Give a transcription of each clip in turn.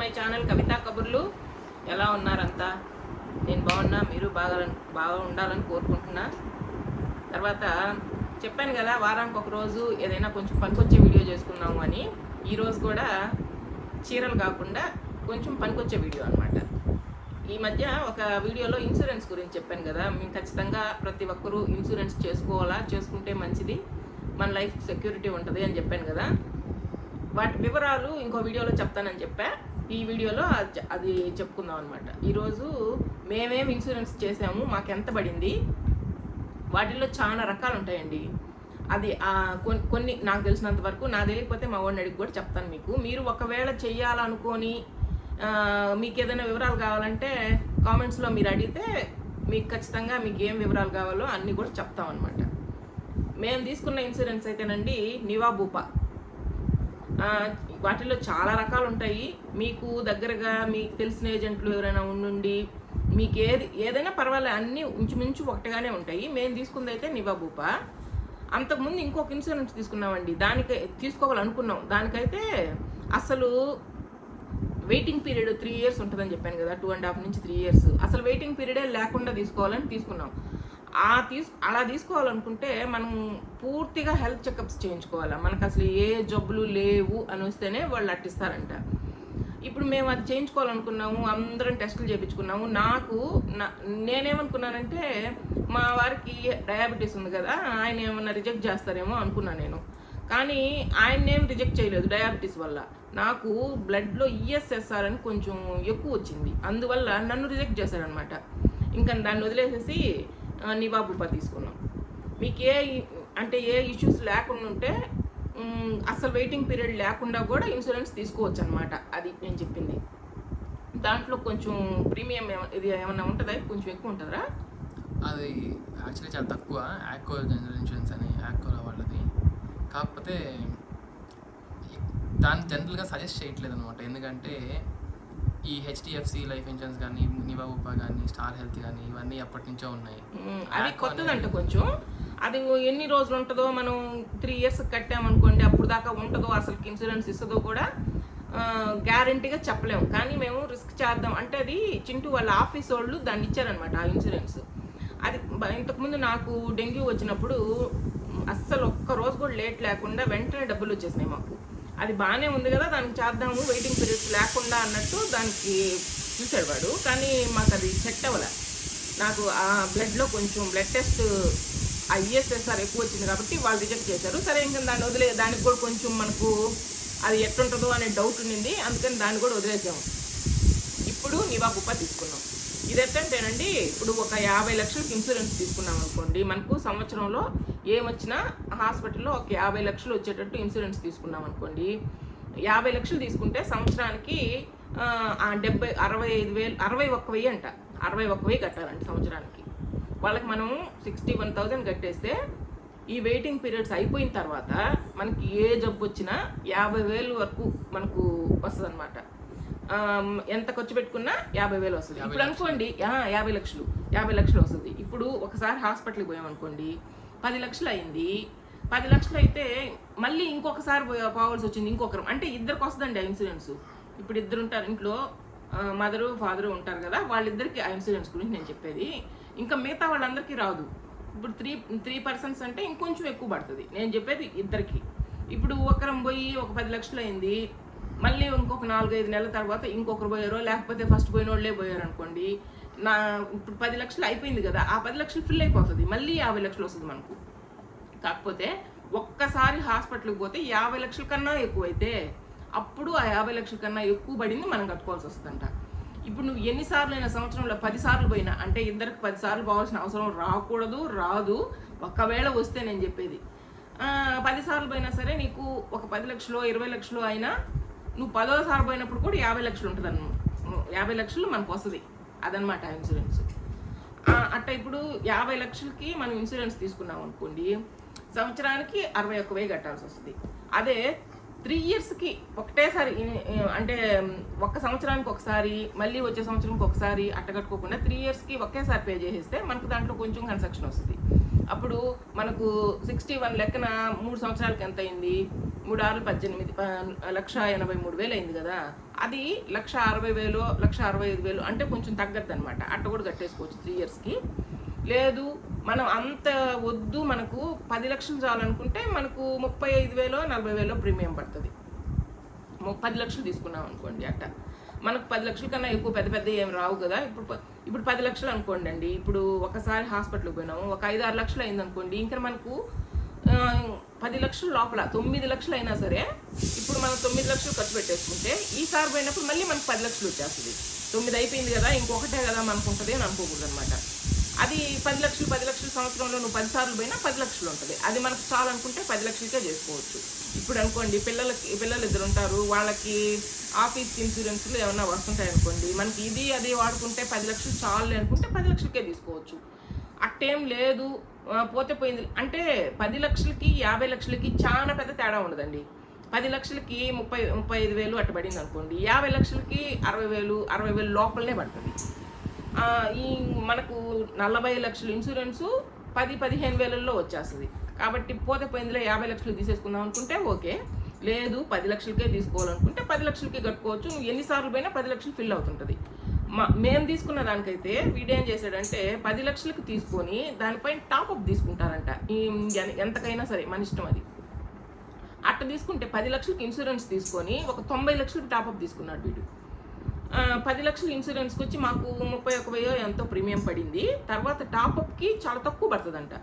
My channel కవితా కబుర్లు. ఎలా ఉన్నారంతా? నేను బాగున్నా మీరు బాగా బాగా ఉండాలని కోరుకుంటున్నా. తర్వాత చెప్పాను కదా వారానికి ఒక రోజు ఏదైనా కొంచెం పనికొచ్చే వీడియో చేసుకున్నాము అని. ఈరోజు కూడా చీరలు కాకుండా కొంచెం పనికొచ్చే వీడియో అనమాట ఈ మధ్య ఒక వీడియోలో ఇన్సూరెన్స్ గురించి చెప్పాను కదా మేము ఖచ్చితంగా ప్రతి ఒక్కరూ ఇన్సూరెన్స్ చేసుకోవాలా చేసుకుంటే మంచిది. మన లైఫ్ సెక్యూరిటీ ఉంటుంది అని చెప్పాను కదా. వాటి వివరాలు ఇంకో వీడియోలో చెప్తానని చెప్పా. ఈ వీడియోలో అది- అది చెప్పుకుందాం అనమాట ఈరోజు మేమేం ఇన్సూరెన్స్ చేసాము మాకు ఎంత పడింది వాటిల్లో చాలా రకాలు ఉంటాయండి అది కొన్ని నాకు తెలిసినంత వరకు నాకు తెలియకపోతే మా వాడిని అడిగి కూడా చెప్తాను మీకు. మీరు ఒకవేళ చెయ్యాలనుకొని మీకు ఏదైనా వివరాలు కావాలంటే కామెంట్స్లో మీరు అడిగితే మీకు ఖచ్చితంగా మీకు ఏం వివరాలు కావాలో అన్నీ కూడా చెప్తాం అనమాట మేము తీసుకున్న ఇన్సూరెన్స్ అయితేనండి నివాబూపా. ఆ, వాటిలో చాలా రకాలు ఉంటాయి. మీకు దగ్గరగా మీకు తెలిసిన ఏజెంట్లు ఎవరైనా ఉండి మీకు ఏది ఏదైనా పర్వాలేదు అన్నీ ఇంచుమించు ఒకటిగానే ఉంటాయి. మేము తీసుకుంది అయితే నివాబూప అంతకుముందు ఇంకొక ఇన్సూరెన్స్ తీసుకున్నామండి. దానికి తీసుకోవాలనుకున్నాం. దానికైతే అసలు వెయిటింగ్ పీరియడ్ త్రీ ఇయర్స్ ఉంటుందని చెప్పాను కదా టూ అండ్ హాఫ్ నుంచి త్రీ ఇయర్స్. అసలు వెయిటింగ్ పీరియడే లేకుండా తీసుకోవాలని తీసుకున్నాం. ఆ తీసు అలా తీసుకోవాలనుకుంటే మనం పూర్తిగా హెల్త్ చెకప్స్ చేయించుకోవాలా. మనకు అసలు ఏ జబ్బులు లేవు అని వస్తేనే వాళ్ళు అట్టిస్తారంట. ఇప్పుడు మేము అది చేయించుకోవాలనుకున్నాము అందరం టెస్టులు చేయించుకున్నాము. నాకు నేనేమనుకున్నానంటే మా వారికి డయాబెటీస్ ఉంది కదా ఆయన ఏమన్నా రిజెక్ట్ చేస్తారేమో అనుకున్నాను నేను. కానీ ఆయన ఏం రిజెక్ట్ చేయలేదు డయాబెటీస్ వల్ల. నాకు బ్లడ్లో ఈఎస్ఎస్ఆర్ అని కొంచెం ఎక్కువ వచ్చింది. అందువల్ల నన్ను రిజెక్ట్ చేశారనమాట ఇంకా దాన్ని వదిలేసేసి నివా నివాబుపా తీసుకున్నాం. మీకు ఏ అంటే ఏ ఇష్యూస్ లేకుండా ఉంటే అసలు వెయిటింగ్ పీరియడ్ లేకుండా కూడా ఇన్సూరెన్స్ తీసుకోవచ్చు అనమాట అది నేను చెప్పింది. దాంట్లో కొంచెం ప్రీమియం ఇది ఏమన్నా ఉంటుందా? కొంచెం ఎక్కువ ఉంటుందా అది యాక్చువల్లీ చాలా తక్కువ. యాక్కో జనరల్ ఇన్సూరెన్స్ అని యాక్కో వాళ్ళది. కాకపోతే దాన్ని జనరల్గా సజెస్ట్ చేయట్లేదు అనమాట ఎందుకంటే ఈ హెచ్డిఎఫ్సి లైఫ్ ఇన్సూరెన్స్ కానీ నివాబుపా కానీ స్టార్ హెల్త్ కానీ ఇవన్నీ అప్పటి నుంచో ఉన్నాయి. అది కొత్తదంట కొంచెం. అది ఎన్ని రోజులు ఉంటుందో మనం త్రీ ఇయర్స్ కట్టామనుకోండి అప్పుడు దాకా ఉంటుందో అసలు ఇన్సూరెన్స్ ఇస్తుందో కూడా గ్యారంటీగా చెప్పలేము కానీ మేము రిస్క్ చేద్దాం. అంటే అది చింటూ వాళ్ళ ఆఫీస్ వాళ్ళు దాన్ని ఇచ్చారనమాట ఆ ఇన్సూరెన్స్. అది ఇంతకుముందు నాకు డెంగ్యూ వచ్చినప్పుడు అస్సలు ఒక్క రోజు కూడా లేట్ లేకుండా వెంటనే డబ్బులు వచ్చేసినాయి మాకు. అది బాగానే ఉంది కదా దానికి చేద్దాము వెయిటింగ్ పీరియడ్స్ లేకుండా అన్నట్టు దానికి చూశాడు వాడు. కానీ మాకు అది సెట్ అవ్వలే. నాకు ఆ బ్లడ్లో కొంచెం బ్లడ్ టెస్ట్ ఆ ఈఎస్ఎస్ఆర్ ఎక్కువ వచ్చింది కాబట్టి వాళ్ళు రిజెక్ట్ చేశారు. సరే ఇంకా దాన్ని వదిలే దానికి కూడా కొంచెం మనకు అది ఎట్లుంటుందో అనే డౌట్ ఉండింది. అందుకని దాన్ని కూడా వదిలేసాము. ఇప్పుడు నివాబుప్ప తీసుకున్నాం. ఇది ఎట్టంటేనండి ఇప్పుడు ఒక యాభై లక్షలకి ఇన్సూరెన్స్ తీసుకున్నాం అనుకోండి మనకు సంవత్సరంలో ఏమొచ్చినా హాస్పిటల్లో ఒక యాభై లక్షలు వచ్చేటట్టు ఇన్సూరెన్స్ తీసుకున్నాం అనుకోండి యాభై లక్షలు తీసుకుంటే సంవత్సరానికి డెబ్బై అరవై ఐదు వేలు అరవై ఒక్క వెయ్యి అంట అరవై ఒక్క వెయ్యి కట్టాలండి సంవత్సరానికి. వాళ్ళకి మనం సిక్స్టీ వన్ థౌజండ్ కట్టేస్తే ఈ వెయిటింగ్ పీరియడ్స్ అయిపోయిన తర్వాత మనకి ఏ జబ్బు వచ్చినా యాభై వేలు వరకు మనకు వస్తుంది అనమాట ఎంత ఖర్చు పెట్టుకున్నా యాభై వేలు వస్తుంది. ఇప్పుడు అనుకోండి యాభై లక్షలు యాభై లక్షలు వస్తుంది. ఇప్పుడు ఒకసారి హాస్పిటల్కి పోయామనుకోండి పది లక్షలు అయింది. పది లక్షలు అయితే మళ్ళీ ఇంకొకసారి పోవాల్సి వచ్చింది ఇంకొకరు. అంటే ఇద్దరికి వస్తుందండి ఆ ఇన్సూరెన్స్. ఇప్పుడు ఇద్దరు ఉంటారు ఇంట్లో మదరు ఫాదరు ఉంటారు కదా వాళ్ళిద్దరికి ఆ ఇన్సూరెన్స్ గురించి నేను చెప్పేది. ఇంకా మిగతా వాళ్ళందరికీ రాదు. ఇప్పుడు త్రీ త్రీ పర్సన్స్ అంటే ఇంకొంచెం ఎక్కువ పడుతుంది. నేను చెప్పేది ఇద్దరికి. ఇప్పుడు ఒకరం పోయి ఒక పది లక్షలు అయింది మళ్ళీ ఇంకొక నాలుగైదు నెలల తర్వాత ఇంకొకరు పోయారో లేకపోతే ఫస్ట్ పోయిన వాళ్ళే పోయారు అనుకోండి నా ఇప్పుడు పది లక్షలు అయిపోయింది కదా ఆ పది లక్షలు ఫిల్ అయిపోతుంది. మళ్ళీ యాభై లక్షలు వస్తుంది మనకు. కాకపోతే ఒక్కసారి హాస్పిటల్కి పోతే యాభై లక్షల కన్నా ఎక్కువైతే అప్పుడు ఆ యాభై లక్షల కన్నా ఎక్కువ పడింది మనం కట్టుకోవాల్సి వస్తుందంట. ఇప్పుడు నువ్వు ఎన్నిసార్లు అయినా సంవత్సరంలో పదిసార్లు పోయినా అంటే ఇద్దరికి పదిసార్లు పోవాల్సిన అవసరం రాకూడదు రాదు. ఒకవేళ వస్తే నేను చెప్పేది. పదిసార్లు పోయినా సరే నీకు ఒక పది లక్షలు ఇరవై లక్షలు అయినా నువ్వు పదో సార్ పోయినప్పుడు కూడా యాభై లక్షలు ఉంటుంది యాభై లక్షలు మనకు వస్తుంది. అదనమాట ఇన్సూరెన్స్. అట్ట ఇప్పుడు యాభై లక్షలకి మనం ఇన్సూరెన్స్ తీసుకున్నాం అనుకోండి సంవత్సరానికి అరవై ఒక్క వెయ్యి కట్టాల్సి వస్తుంది. అదే త్రీ ఇయర్స్కి ఒకటేసారి అంటే ఒక్క సంవత్సరానికి ఒకసారి మళ్ళీ వచ్చే సంవత్సరంకి ఒకసారి అట్ట కట్టుకోకుండా త్రీ ఇయర్స్కి ఒకేసారి పే చేసేస్తే మనకు దాంట్లో కొంచెం కన్సెక్షన్ వస్తుంది. అప్పుడు మనకు సిక్స్టీ వన్ లెక్కన మూడు సంవత్సరాలకి ఎంత అయింది? మూడు ఆరు పద్దెనిమిది లక్ష ఎనభై మూడు వేలు అయింది కదా? అది లక్ష అరవై వేలు లక్ష అరవై ఐదు వేలు అంటే కొంచెం తగ్గద్దు అనమాట అట్ట కూడా కట్టేసుకోవచ్చు త్రీ ఇయర్స్కి లేదు మనం అంత వద్దు మనకు పది లక్షలు చాలనుకుంటే మనకు ముప్పై ఐదు వేలో నలభై వేలో ప్రీమియం పడుతుంది. పది లక్షలు తీసుకున్నాం అనుకోండి అట్ట. మనకు పది లక్షల కన్నా ఎక్కువ పెద్ద పెద్ద ఏం రావు కదా. ఇప్పుడు ఇప్పుడు పది లక్షలు అనుకోండి అండి ఇప్పుడు ఒకసారి హాస్పిటల్కి పోయినాము ఒక ఐదు ఆరు లక్షలు అయింది అనుకోండి ఇంకా మనకు పది లక్షలు లోపల తొమ్మిది లక్షలు అయినా సరే ఇప్పుడు మనం తొమ్మిది లక్షలు ఖర్చు పెట్టేసుకుంటే ఈసారి పోయినప్పుడు మళ్ళీ మనకు పది లక్షలు వచ్చేస్తుంది. తొమ్మిది అయిపోయింది కదా ఇంకొకటే కదా మనకు ఉంటుంది అని అనుకోకూడదు అనమాట అది పది లక్షలు పది లక్షల సంవత్సరంలో నువ్వు పది సార్లు పోయినా పది లక్షలు ఉంటుంది. అది మనకు చాలనుకుంటే పది లక్షలకే చేసుకోవచ్చు. ఇప్పుడు అనుకోండి పిల్లలకి పిల్లలు ఇద్దరు ఉంటారు వాళ్ళకి ఆఫీస్ ఇన్సూరెన్స్లు ఏమైనా వస్తుంటాయి అనుకోండి మనకి ఇది అది వాడుకుంటే పది లక్షలు చాలు అనుకుంటే పది లక్షలకే తీసుకోవచ్చు. అట్టేం లేదు పోతే పోయింది. అంటే పది లక్షలకి యాభై లక్షలకి చాలా పెద్ద తేడా ఉండదండి. పది లక్షలకి ముప్పై ముప్పై ఐదు వేలు అట్ట పడింది అనుకోండి యాభై లక్షలకి అరవై వేలు అరవై వేలు లోపలనే పడుతుంది. ఈ మనకు నలభై లక్షల ఇన్సూరెన్సు పది పదిహేను వేలల్లో వచ్చేస్తుంది. కాబట్టి పోతే పోయిందిలో యాభై లక్షలు తీసేసుకుందాం అనుకుంటే ఓకే. లేదు పది లక్షలకే తీసుకోవాలనుకుంటే పది లక్షలకి కట్టుకోవచ్చు. ఎన్నిసార్లు పోయినా పది లక్షలు ఫిల్ అవుతుంటుంది. మా మేము తీసుకున్న దానికైతే వీడేం చేశాడంటే పది లక్షలకు తీసుకొని దానిపైన టాప్అప్ తీసుకుంటారంట. ఈ ఎంతకైనా సరే మన ఇష్టం అది. అట్ట తీసుకుంటే పది లక్షలకు ఇన్సూరెన్స్ తీసుకొని ఒక తొంభై లక్షలకు టాప్అప్ తీసుకున్నాడు వీడు. పది లక్షలు ఇన్సూరెన్స్కి వచ్చి మాకు ముప్పై ఒక వెయ్యో ఎంతో ప్రీమియం పడింది. తర్వాత టాప్అప్కి చాలా తక్కువ పడుతుందంట.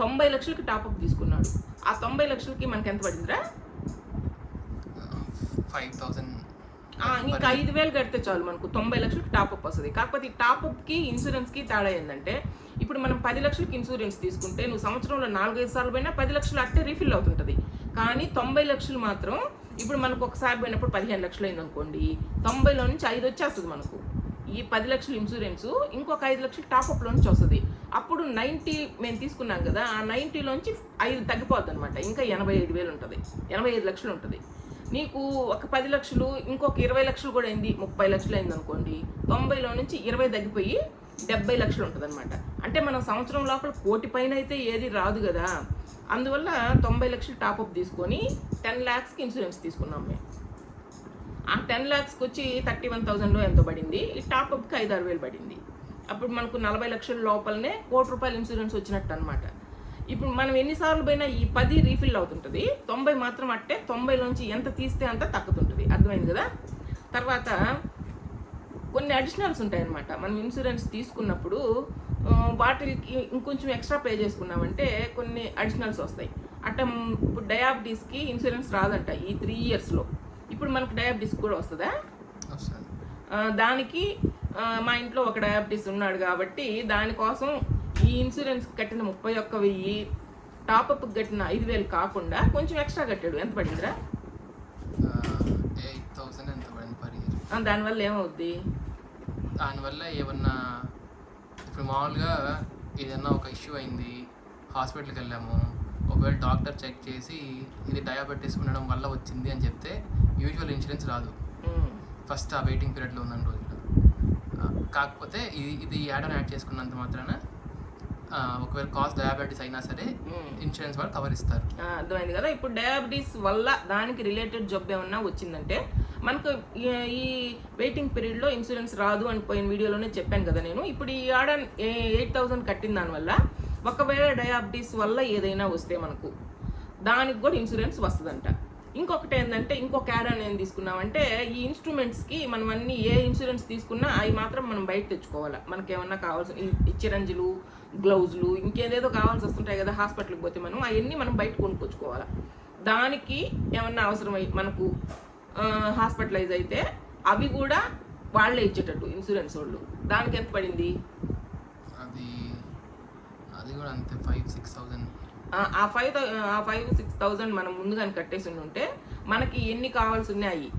తొంభై లక్షలకి టాప్అప్ తీసుకున్నాడు. ఆ తొంభై లక్షలకి మనకి ఎంత పడిందిరా? Five thousand. ఇంకా ఐదు వేలు కడితే చాలు మనకు. తొంభై లక్షలకి టాప్అప్ వస్తుంది. కాకపోతే ఈ టాప్అప్కి ఇన్సూరెన్స్కి తేడా ఏంటంటే ఇప్పుడు మనం పది లక్షలకి ఇన్సూరెన్స్ తీసుకుంటే నువ్వు సంవత్సరంలో నాలుగైదు సార్లు పోయినా పది లక్షలు అట్టే రీఫిల్ అవుతుంటుంది. కానీ తొంభై లక్షలు మాత్రం ఇప్పుడు మనకు ఒకసారి పోయినప్పుడు పదిహేను లక్షలు అయింది అనుకోండి తొంభైలో నుంచి ఐదు వచ్చేస్తుంది మనకు. ఈ పది లక్షల ఇన్సూరెన్స్ ఇంకొక ఐదు లక్షలు టాప్అప్లో నుంచి వస్తుంది. అప్పుడు నైంటీ మేము తీసుకున్నాం కదా ఆ నైంటీలోంచి ఐదు తగ్గిపోద్ది అనమాట ఇంకా ఎనభై ఐదు వేలు ఉంటుంది. ఎనభై ఐదు లక్షలు ఉంటుంది. నీకు ఒక పది లక్షలు ఇంకొక ఇరవై లక్షలు కూడా అయింది. ముప్పై లక్షలు అయింది అనుకోండి తొంభైలో నుంచి ఇరవై తగ్గిపోయి డెబ్బై లక్షలు ఉంటుంది అనమాట అంటే మనం సంవత్సరం లోపల కోటి పైన అయితే ఏది రాదు కదా. అందువల్ల తొంభై లక్షలు టాప్అప్ తీసుకొని టెన్ ల్యాక్స్కి ఇన్సూరెన్స్ తీసుకున్నాం మేము. ఆ టెన్ ల్యాక్స్కి వచ్చి థర్టీ వన్ థౌజండ్లో ఎంతో పడింది. ఈ టాప్అప్కి ఐదు ఆరు వేలు పడింది. అప్పుడు మనకు నలభై లక్షల లోపలనే కోటి రూపాయల ఇన్సూరెన్స్ వచ్చినట్టు అనమాట ఇప్పుడు మనం ఎన్నిసార్లు పోయినా ఈ పది రీఫిల్ అవుతుంటుంది. తొంభై మాత్రం అట్టే తొంభైలోంచి ఎంత తీస్తే అంత తగ్గుతుంటుంది. అర్థమైంది కదా? తర్వాత కొన్ని అడిషనల్స్ ఉంటాయన్నమాట. మనం ఇన్సూరెన్స్ తీసుకున్నప్పుడు వాటికి ఇంకొంచెం ఎక్స్ట్రా పే చేసుకున్నామంటే కొన్ని అడిషనల్స్ వస్తాయి. అట్ట ఇప్పుడు డయాబెటీస్కి ఇన్సూరెన్స్ రాదంట ఈ త్రీ ఇయర్స్లో. ఇప్పుడు మనకు డయాబెటీస్ కూడా వస్తుందా? దానికి మా ఇంట్లో ఒక డయాబెటీస్ ఉన్నాడు కాబట్టి దానికోసం ఈ ఇన్సూరెన్స్ కట్టిన ముప్పై ఒక్క వెయ్యి టాప్అప్ కట్టిన ఐదు వేలు కాకుండా కొంచెం ఎక్స్ట్రా కట్టాడు. ఎంత పడిందిరా? దానివల్ల ఏమవుద్ది? దానివల్ల ఏమన్నా ఇప్పుడు మామూలుగా ఏదన్నా ఒక ఇష్యూ అయింది హాస్పిటల్కి వెళ్ళాము ఒకవేళ డాక్టర్ చెక్ చేసి ఇది డయాబెటీస్ ఉండడం వల్ల వచ్చింది అని చెప్తే యూజువల్ ఇన్సూరెన్స్ రాదు. ఫస్ట్ ఆ వెయిటింగ్ పీరియడ్లో ఉన్న రోజులు ఆ, కాకపోతే ఇది ఇది యాడ్ యాడ్ చేసుకున్నంత మాత్రాన ఒకవేళ కాస్ట్ డయాబెటీస్ అయినా సరే. ఇన్సూరెన్స్ వాళ్ళు కవర్ ఇస్తారు. అర్థమైంది కదా? ఇప్పుడు డయాబెటీస్ వల్ల దానికి రిలేటెడ్ జబ్బు ఏమన్నా వచ్చిందంటే మనకు ఈ- ఈ వెయిటింగ్ పీరియడ్లో ఇన్సూరెన్స్ రాదు అని పోయిన వీడియోలోనే చెప్పాను కదా నేను. ఇప్పుడు ఈ ఆడ ఎయిట్ థౌసండ్ కట్టిన దానివల్ల ఒకవేళ డయాబెటీస్ వల్ల ఏదైనా వస్తే మనకు దానికి కూడా ఇన్సూరెన్స్ వస్తుందంట. ఇంకొకటి ఏంటంటే ఇంకొక యాడ్ అని ఏం తీసుకున్నామంటే ఈ ఇన్స్ట్రుమెంట్స్కి మనం అన్ని ఏ ఇన్సూరెన్స్ తీసుకున్నా అవి మాత్రం మనం బయట తెచ్చుకోవాలి. మనకి ఏమన్నా కావాల్సిన చిరంజులు గ్లౌజులు ఇంకేదేదో కావాల్సి వస్తుంటాయి కదా హాస్పిటల్కి పోతే మనం అవన్నీ మనం బయట కొనుక్కొచ్చుకోవాలి. దానికి ఏమన్నా అవసరమై మనకు హాస్పిటలైజ్ అయితే అవి కూడా వాళ్ళే ఇచ్చేటట్టు ఇన్సూరెన్స్ వాళ్ళు. దానికి ఎంత పడింది? అది అది కూడా అంతే ఫైవ్ సిక్స్ థౌజండ్ ఆ- ఫైవ్ ఆ ఫైవ్ సిక్స్ థౌజండ్ మనం ముందుగానే కట్టేసి ఉంటే మనకి ఎన్ని కావాల్సి ఉన్నాయి?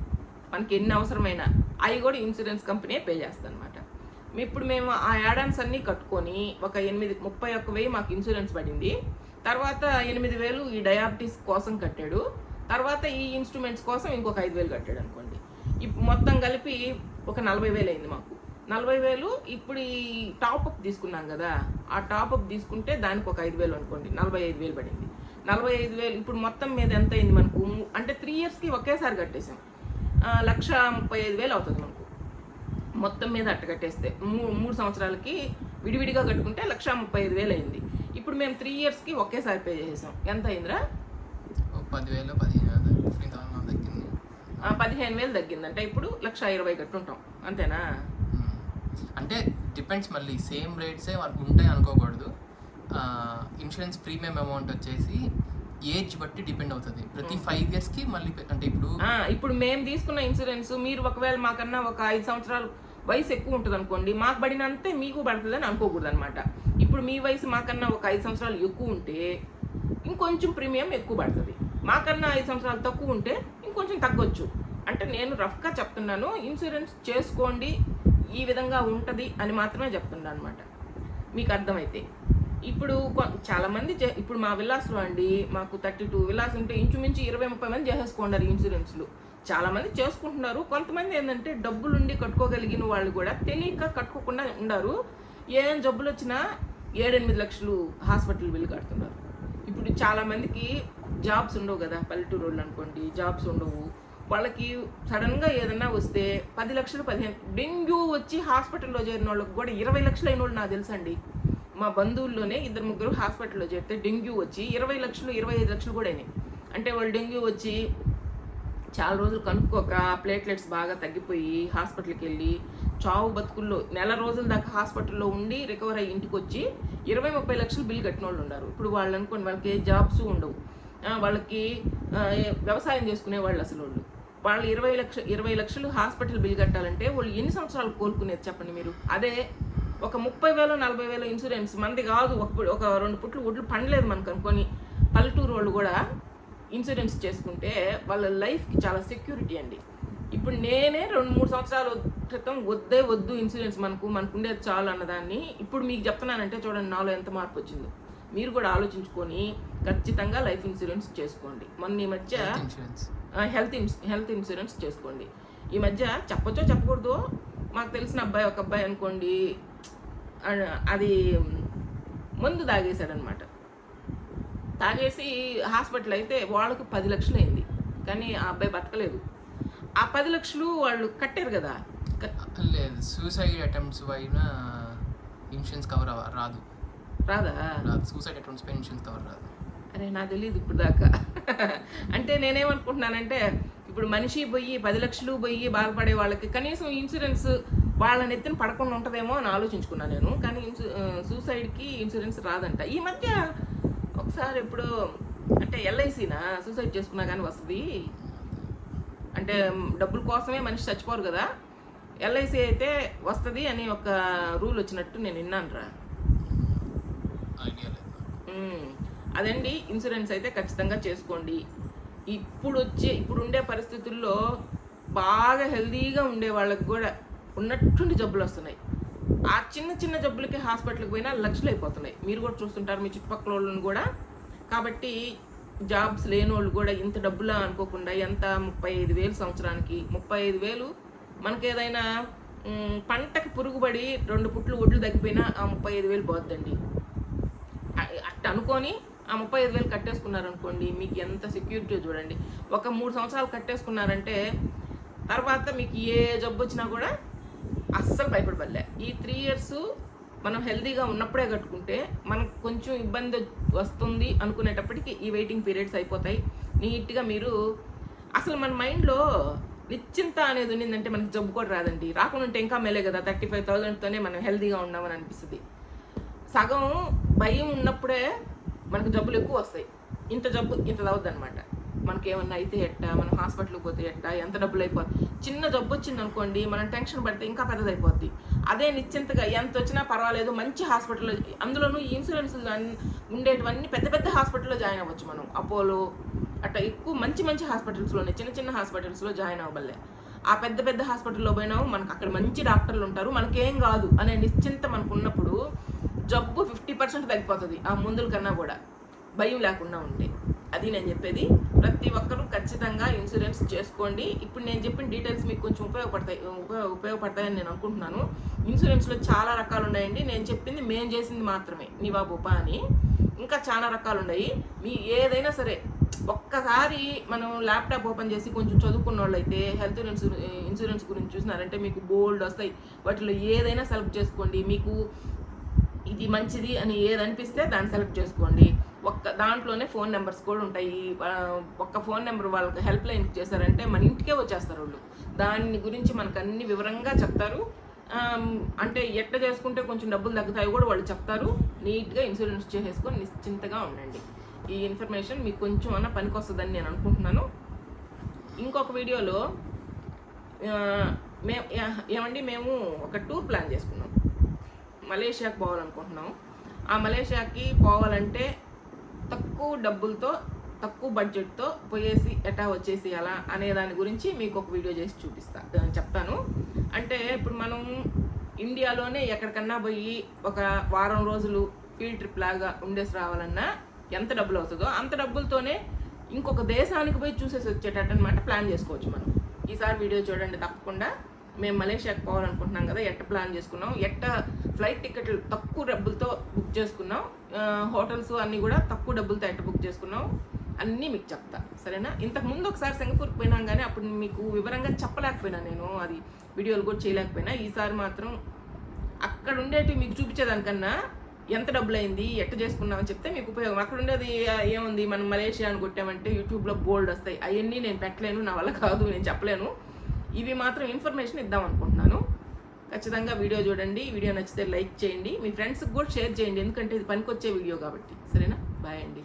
మనకి ఎన్ని అవసరమైన. అవి కూడా ఇన్సూరెన్స్ కంపెనీ పే చేస్తాను అనమాట ఇప్పుడు మేము ఆ యాడాన్స్ అన్నీ కట్టుకొని ఒక ఎనిమిది ముప్పై ఒక్క వెయ్యి మాకు ఇన్సూరెన్స్ పడింది. తర్వాత ఎనిమిది వేలు ఈ డయాబెటీస్ కోసం కట్టాడు. తర్వాత ఈ ఇన్స్ట్రుమెంట్స్ కోసం ఇంకొక ఐదు వేలు కట్టాడు అనుకోండి. ఇప్పుడు మొత్తం కలిపి ఒక నలభై వేలు అయింది మాకు. నలభై వేలు ఇప్పుడు ఈ టాప్అప్ తీసుకున్నాం కదా ఆ టాప్అప్ తీసుకుంటే దానికి ఒక ఐదు వేలు అనుకోండి నలభై ఐదు వేలు పడింది. నలభై ఐదు వేలు ఇప్పుడు మొత్తం మీద ఎంత అయింది మనకు? అంటే త్రీ ఇయర్స్కి ఒకేసారి కట్టేసాం. లక్ష ముప్పై ఐదు వేలు అవుతుంది మనకు. మొత్తం మీద అట్ట కట్టేస్తే మూడు సంవత్సరాలకి విడివిడిగా కట్టుకుంటే లక్ష ముప్పై ఐదు వేలు అయింది. ఇప్పుడు మేము త్రీ ఇయర్స్కి ఒకేసారి పే చేసేసాం ఎంత అయిందిరా? పదివేలు పదిహేను పదిహేను వేలు తగ్గిందంటే ఇప్పుడు లక్ష ఇరవై కట్టుంటాం. అంతేనా. అంటే డిపెండ్స్ మళ్ళీ. సేమ్ రేట్సే వాళ్ళకి ఉంటాయి అనుకోకూడదు. ఇన్సూరెన్స్ ప్రీమియం అమౌంట్ వచ్చేసి ఏజ్ బట్టి డిపెండ్ అవుతుంది. ప్రతి ఫైవ్ ఇయర్స్కి మళ్ళీ పె- అంటే ఇప్పుడు ఇప్పుడు మేము తీసుకున్న ఇన్సూరెన్స్ మీరు ఒకవేళ మాకన్నా ఒక ఐదు సంవత్సరాలు వయసు ఎక్కువ ఉంటుంది అనుకోండి మాకు పడినంతే మీకు పడుతుందని అనుకోకూడదు అనమాట ఇప్పుడు మీ వయసు మాకన్నా ఒక ఐదు సంవత్సరాలు ఎక్కువ ఉంటే ఇంకొంచెం ప్రీమియం ఎక్కువ పడుతుంది. మాకన్నా ఐదు సంవత్సరాలు తక్కువ ఉంటే ఇంకొంచెం తగ్గొచ్చు. అంటే నేను రఫ్గా చెప్తున్నాను ఇన్సూరెన్స్ చేసుకోండి ఈ విధంగా ఉంటుంది అని మాత్రమే చెప్తుండ అనమాట మీకు అర్థమైతే. ఇప్పుడు కొ- ఇప్పుడు మా విల్లాస్లో అండి మాకు థర్టీ టూ విలాస్ ఉంటే ఇంచుమించు ఇరవై ముప్పై మంది చేసేసుకున్నారు ఇన్సూరెన్స్లు. చాలామంది చేసుకుంటున్నారు. కొంతమంది ఏంటంటే డబ్బులుండి కట్టుకోగలిగిన వాళ్ళు కూడా తెలియక కట్టుకోకుండా ఉన్నారు ఏం జబ్బులు వచ్చినా ఏడెనిమిది లక్షలు హాస్పిటల్ బిల్లు కడుతున్నారు. ఇప్పుడు చాలామందికి జాబ్స్ ఉండవు కదా పల్లెటూరు వాళ్ళు అనుకోండి జాబ్స్ ఉండవు. వాళ్ళకి సడన్గా ఏదన్నా వస్తే పది లక్షలు పదిహేను డెంగ్యూ వచ్చి హాస్పిటల్లో చేరిన వాళ్ళకి కూడా ఇరవై లక్షలు అయిన వాళ్ళు నాకు తెలుసండి. మా బంధువుల్లోనే ఇద్దరు ముగ్గురు హాస్పిటల్లో చేరితే డెంగ్యూ వచ్చి ఇరవై లక్షలు ఇరవై ఐదు లక్షలు కూడా అయినాయి. అంటే వాళ్ళు డెంగ్యూ వచ్చి చాలా రోజులు కనుక్కోక ప్లేట్లెట్స్ బాగా తగ్గిపోయి హాస్పిటల్కి వెళ్ళి చావు బతుకుల్లో నెల రోజుల దాకా హాస్పిటల్లో ఉండి రికవర్ అయ్యి ఇంటికి వచ్చి ఇరవై ముప్పై లక్షలు బిల్ కట్టిన వాళ్ళు ఉన్నారు. ఇప్పుడు వాళ్ళు అనుకోండి వాళ్ళకి ఏ జాబ్స్ ఉండవు. వాళ్ళకి వ్యవసాయం చేసుకునే వాళ్ళు అసలు వాళ్ళు. వాళ్ళు ఇరవై లక్ష ఇరవై లక్షలు హాస్పిటల్ బిల్ కట్టాలంటే వాళ్ళు ఎన్ని సంవత్సరాలు కోలుకునేది చెప్పండి మీరు? అదే ఒక ముప్పై వేలు నలభై వేల ఇన్సూరెన్స్ మనది కాదు. ఒక ఒక రెండు పుట్లు ఒడ్లు పండలేదు మనకు అనుకొని పల్లెటూరు వాళ్ళు కూడా ఇన్సూరెన్స్ చేసుకుంటే వాళ్ళ లైఫ్కి చాలా సెక్యూరిటీ అండి. ఇప్పుడు నేనే రెండు మూడు సంవత్సరాల క్రితం వద్దే వద్దు ఇన్సూరెన్స్ మనకు మనకు ఉండేది చాలు అన్నదాన్ని ఇప్పుడు మీకు చెప్తున్నానంటే చూడండి నాలో ఎంత మార్పు వచ్చిందో. మీరు కూడా ఆలోచించుకొని ఖచ్చితంగా లైఫ్ ఇన్సూరెన్స్ చేసుకోండి. మొన్న ఈ మధ్య ఇన్సూరెన్స్ హెల్త్ ఇన్స్ హెల్త్ ఇన్సూరెన్స్ చేసుకోండి. ఈ మధ్య చెప్పచ్చో చెప్పకూడదు? మాకు తెలిసిన అబ్బాయి ఒక అబ్బాయి అనుకోండి అది మందు తాగేశాడనమాట. తాగేసి హాస్పిటల్ అయితే వాళ్ళకు పది లక్షలు అయింది. కానీ ఆ అబ్బాయి బతకలేదు. ఆ పది లక్షలు వాళ్ళు కట్టారు కదా? లేదు సూసైడ్ అటెంప్ట్స్ పైన ఇన్సూరెన్స్ కవర్ రాదా. రాదు? సూసైడ్ అటెంప్ట్స్ పైన ఇన్సూరెన్స్ కవర్ రాదు. అరే నాకు తెలియదు ఇప్పుడు దాకా అంటే నేనేమనుకుంటున్నానంటే ఇప్పుడు మనిషి పోయి పది లక్షలు పోయి బాధపడే వాళ్ళకి కనీసం ఇన్సూరెన్స్ వాళ్ళ నెత్తిన పడకుండా ఉంటుందేమో అని ఆలోచించుకున్నాను నేను. కానీ ఇన్సూ సూసైడ్కి ఇన్సూరెన్స్ రాదంట. ఈ మధ్య ఒకసారి ఎప్పుడు అంటే ఎల్ఐసినా సూసైడ్ చేసుకున్నా కానీ వస్తుంది. అంటే డబ్బుల కోసమే మనిషి చచ్చిపోరు కదా. ఎల్ఐసి అయితే వస్తుంది అని ఒక రూల్ వచ్చినట్టు నేను విన్నాను రా. అదండి ఇన్సూరెన్స్ అయితే ఖచ్చితంగా చేసుకోండి. ఇప్పుడు వచ్చే ఇప్పుడు ఉండే పరిస్థితుల్లో బాగా హెల్దీగా ఉండే వాళ్ళకి కూడా ఉన్నట్టుండి జబ్బులు వస్తున్నాయి. ఆ చిన్న చిన్న జబ్బులకి హాస్పిటల్కి పోయినా లక్షలు అయిపోతున్నాయి. మీరు కూడా చూస్తుంటారు మీ చుట్టుపక్కల వాళ్ళని కూడా. కాబట్టి జాబ్స్ లేని వాళ్ళు కూడా ఇంత డబ్బులా అనుకోకుండా ఎంత? ముప్పై ఐదు వేలు సంవత్సరానికి. ముప్పై ఐదు వేలు మనకేదైనా ఏదైనా పంటకు పురుగుబడి రెండు పుట్లు ఒడ్లు తగ్గిపోయినా ఆ ముప్పై ఐదు వేలు పోద్దండి. అట్ట అనుకొని ఆ ముప్పై ఐదు వేలు కట్టేసుకున్నారు అనుకోండి మీకు ఎంత సెక్యూరిటీ చూడండి. ఒక మూడు సంవత్సరాలు కట్టేసుకున్నారంటే తర్వాత మీకు ఏ జబ్బు వచ్చినా కూడా అస్సలు భయపడబడలే. ఈ త్రీ ఇయర్స్ మనం హెల్తీగా ఉన్నప్పుడే కట్టుకుంటే మనకు కొంచెం ఇబ్బంది వస్తుంది అనుకునేటప్పటికి ఈ వెయిటింగ్ పీరియడ్స్ అయిపోతాయి. నీట్గా మీరు అసలు మన మైండ్లో నిశ్చింత అనేది ఉన్నిందంటే మనకి జబ్బు కూడా రాదండి. రాకుండా ఉంటే ఇంకా మేలే కదా థర్టీ ఫైవ్ థౌజండ్తోనే మనం హెల్తీగా ఉన్నామని అనిపిస్తుంది. సగం భయం ఉన్నప్పుడే మనకు జబ్బులు ఎక్కువ వస్తాయి. ఇంత జబ్బు ఇంత అవుద్ది అనమాట అయితే ఎట్టా మనం హాస్పిటల్కి పోతే ఎట్టా ఎంత డబ్బులు అయిపోద్ది చిన్న జబ్బు వచ్చింది అనుకోండి మనం టెన్షన్ పడితే ఇంకా పెద్దదైపోద్ది. అదే నిశ్చింతగా ఎంత వచ్చినా పర్వాలేదు మంచి హాస్పిటల్లో అందులోనూ ఈ ఇన్సూరెన్స్ ఉండేటివన్నీ పెద్ద పెద్ద హాస్పిటల్లో జాయిన్ అవ్వచ్చు మనం. అపోలో అట్లా ఎక్కువ మంచి మంచి హాస్పిటల్స్లోనే చిన్న చిన్న హాస్పిటల్స్లో జాయిన్ అవ్వలే ఆ పెద్ద పెద్ద హాస్పిటల్లో పోయినాము మనకు అక్కడ మంచి డాక్టర్లు ఉంటారు మనకేం కాదు అనే నిశ్చింత మనకు ఉన్నప్పుడు పర్సెంట్ తగ్గిపోతుంది ఆ మందుల కన్నా కూడా. భయం లేకుండా ఉంటే అది నేను చెప్పేది. ప్రతి ఒక్కరూ ఖచ్చితంగా ఇన్సూరెన్స్ చేసుకోండి. ఇప్పుడు నేను చెప్పిన డీటెయిల్స్ మీకు కొంచెం ఉపయోగపడతాయి ఉపయోగపడతాయని నేను అనుకుంటున్నాను. ఇన్సూరెన్స్లో చాలా రకాలు ఉన్నాయండి. నేను చెప్పింది మేము చేసింది మాత్రమే మీ బాబు ఉపా అని. ఇంకా చాలా రకాలు ఉన్నాయి. మీ ఏదైనా సరే ఒక్కసారి మనం ల్యాప్టాప్ ఓపెన్ చేసి కొంచెం చదువుకున్న వాళ్ళు అయితే హెల్త్ ఇన్సూరెన్స్ ఇన్సూరెన్స్ గురించి చూసినారంటే మీకు బోల్డ్ వస్తాయి. వాటిలో ఏదైనా సెలెక్ట్ చేసుకోండి. మీకు ఇది మంచిది అని ఏది అనిపిస్తే దాన్ని సెలెక్ట్ చేసుకోండి. ఒక్క దాంట్లోనే ఫోన్ నెంబర్స్ కూడా ఉంటాయి. ఒక్క ఫోన్ నెంబర్ వాళ్ళకి హెల్ప్ లైన్ చేశారంటే మన ఇంటికే వచ్చేస్తారు వాళ్ళు. దాని గురించి మనకు అన్ని వివరంగా చెప్తారు. అంటే ఎట్లా చేసుకుంటే కొంచెం డబ్బులు తగ్గుతాయో కూడా వాళ్ళు చెప్తారు. నీట్గా ఇన్సూరెన్స్ చేసేసుకొని నిశ్చింతగా ఉండండి. ఈ ఇన్ఫర్మేషన్ మీకు కొంచెం అన్న పనికొస్తుందని నేను అనుకుంటున్నాను. ఇంకొక వీడియోలో మేము ఏమండి మేము ఒక టూర్ ప్లాన్ చేసుకున్నాం. మలేషియాకి పోవాలనుకుంటున్నాం. ఆ మలేషియాకి పోవాలంటే తక్కువ డబ్బులతో తక్కువ బడ్జెట్తో పోయేసి ఎటా వచ్చేసి అలా అనే దాని గురించి మీకు ఒక వీడియో చేసి చూపిస్తా చెప్తాను. అంటే ఇప్పుడు మనం ఇండియాలోనే ఎక్కడికన్నా పోయి ఒక వారం రోజులు ఫీల్డ్ ట్రిప్ లాగా ఉండేసి రావాలన్నా ఎంత డబ్బులు అవుతుందో అంత డబ్బులతోనే ఇంకొక దేశానికి పోయి చూసేసి వచ్చేటట్టు అనమాట ప్లాన్ చేసుకోవచ్చు మనం. ఈసారి వీడియో చూడండి తప్పకుండా. మేము మలేషియాకి పోవాలనుకుంటున్నాం కదా ఎట్ట ప్లాన్ చేసుకున్నాం? ఎట్ట ఫ్లైట్ టికెట్లు తక్కువ డబ్బులతో బుక్ చేసుకున్నాం? హోటల్స్ అన్నీ కూడా తక్కువ డబ్బులతో ఎట్ట బుక్ చేసుకున్నాం? అన్నీ మీకు చెప్తా సరేనా? ఇంతకు ముందు ఒకసారి సింగపూర్కి పోయినాం కానీ అప్పుడు మీకు వివరంగా చెప్పలేకపోయినా నేను అది వీడియోలు కూడా చేయలేకపోయినా. ఈసారి మాత్రం అక్కడ ఉండేటివి మీకు చూపించేదానికన్నా ఎంత డబ్బులు అయింది ఎట్ట చేసుకున్నామని చెప్తే మీకు ఉపయోగం. అక్కడ ఉండేది ఏముంది మనం మలేషియా అని కొట్టామంటే యూట్యూబ్లో బోల్డ్ వస్తాయి. అవన్నీ నేను పెట్టలేను నా వల్ల కాదు నేను చెప్పలేను. ఇవి మాత్రం ఇన్ఫర్మేషన్ ఇద్దాం అనుకుంటున్నాను. ఖచ్చితంగా వీడియో చూడండి. వీడియో నచ్చితే లైక్ చేయండి. మీ ఫ్రెండ్స్కి కూడా షేర్ చేయండి. ఎందుకంటే ఇది పనికొచ్చే వీడియో కాబట్టి. సరేనా? బాయ్ అండి.